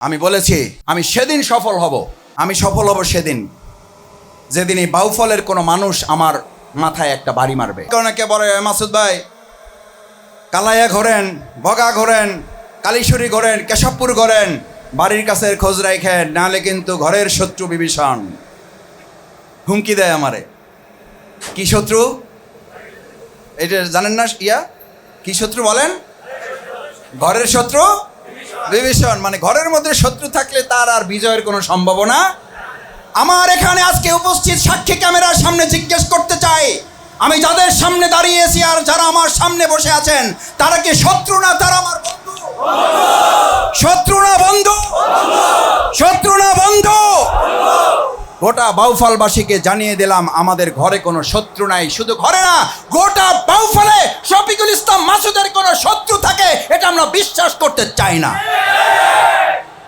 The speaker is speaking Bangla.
আমি বলেছি, আমি সেদিন সফল হব। আমি সফল হব সেদিন। যেদিন এই বাউফলের কোনো মানুষ আমার মাথায় একটা বাড়ি মারবে। অনেকে বলে মাসুদ ভাই, কালাইয়া ঘোরেন, বগা ঘোরেন কালীশ্বরী ঘোরেন, কেশবপুর ঘোরেন, বাড়ির কাছে খোঁজ রাখেন নাহলে কিন্তু ঘরের শত্রু বিভীষণ। হুমকি দেয় আমারে। কি শত্রু? এটা জানেন না ইয়া? কি শত্রু বলেন? ঘরের শত্রু? বিভীষণ মানে ঘরের মধ্যে শত্রু থাকলে তার আর বিজয়ের কোনো সম্ভাবনা? আমার এখানে আজকে উপস্থিত সাক্ষী ক্যামেরার সামনে জিজ্ঞেস করতে চাই, আমি যাদের সামনে দাঁড়িয়েছি আর যারা আমার সামনে বসে আছেন, তারা কি শত্রু না তারা আমার শত্রু না বন্ধু? শত্রু না বন্ধু? গোটা বাউফালবাসীকে জানিয়ে দিলাম, আমাদের ঘরে কোনো শত্রু নাই। শুধু ঘরে না, গোটা বাউফালে শফিকুল ইসলাম মাসুদের কোনো শত্রু থাকে, এটা আমরা বিশ্বাস করতে চাই না।